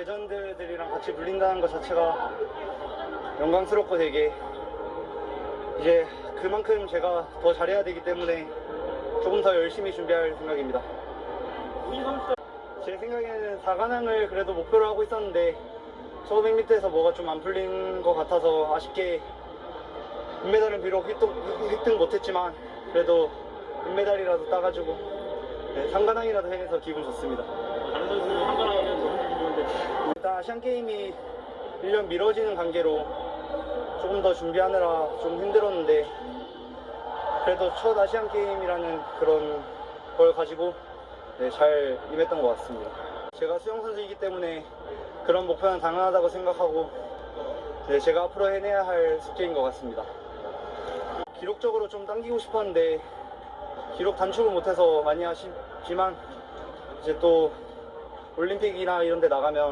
레전드들이랑 같이 불린다는 것 자체가 영광스럽고 되게 이제 그만큼 제가 더 잘해야 되기 때문에 조금 더 열심히 준비할 생각입니다. 제 생각에는 4관왕을 그래도 목표로 하고 있었는데 초 100m에서 뭐가 좀 안 풀린 것 같아서 아쉽게 은메달은 비록 획득, 못했지만 그래도 은메달이라도 따가지고 네, 3관왕이라도 해서 기분 좋습니다. 아시안 게임이 1년 미뤄지는 관계로 조금 더 준비하느라 좀 힘들었는데 그래도 첫 아시안 게임이라는 그런 걸 가지고 네, 잘 임했던 것 같습니다. 제가 수영 선수이기 때문에 그런 목표는 당연하다고 생각하고 네, 제가 앞으로 해내야 할 숙제인 것 같습니다. 기록적으로 좀 당기고 싶었는데 기록 단축을 못해서 많이 아쉽지만 이제 또 올림픽이나 이런 데 나가면